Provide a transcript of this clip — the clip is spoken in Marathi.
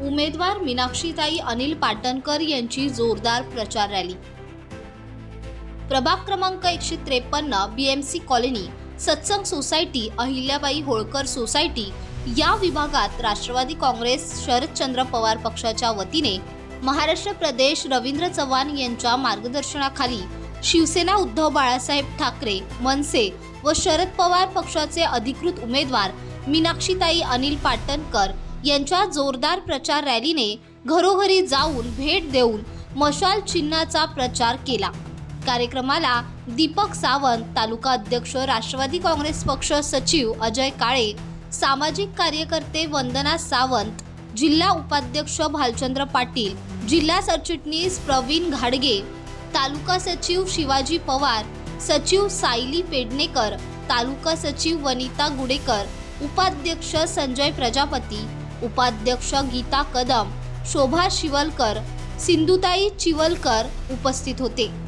उमेदवार मीनाक्षीताई अनिल पाटणकर यांची जोरदार प्रचार रॅली. प्रभाग क्रमांक एकशे त्रेपन्न बीएमसी कॉलनी सत्संग सोसायटी अहिल्याबाई होळकर सोसायटी या विभागात राष्ट्रवादी काँग्रेस शरदचंद्र पवार पक्षाच्या वतीने महाराष्ट्र प्रदेश रवींद्र चव्हाण यांच्या मार्गदर्शनाखाली शिवसेना उद्धव बाळासाहेब ठाकरे मनसे व शरद पवार पक्षाचे अधिकृत उमेदवार मीनाक्षीताई अनिल पाटणकर यांच्या जोरदार प्रचार रॅलीने घरोघरी जाऊन भेट देऊन मशाल चिन्हाचा प्रचार केला. कार्यक्रमाला दीपक सावंत तालुका अध्यक्ष राष्ट्रवादी काँग्रेस पक्ष सचिव अजय काळे सामाजिक कार्यकर्ते वंदना सावंत जिल्हा उपाध्यक्ष भालचंद्र पाटील जिल्हा सरचिटणीस प्रवीण घाडगे तालुका सचिव शिवाजी पवार सचिव सायली पेडणेकर तालुका सचिव वनिता गुडेकर उपाध्यक्ष संजय प्रजापती उपाध्यक्ष गीता कदम शोभा शिवलकर सिंधुताई चिवलकर उपस्थित होते.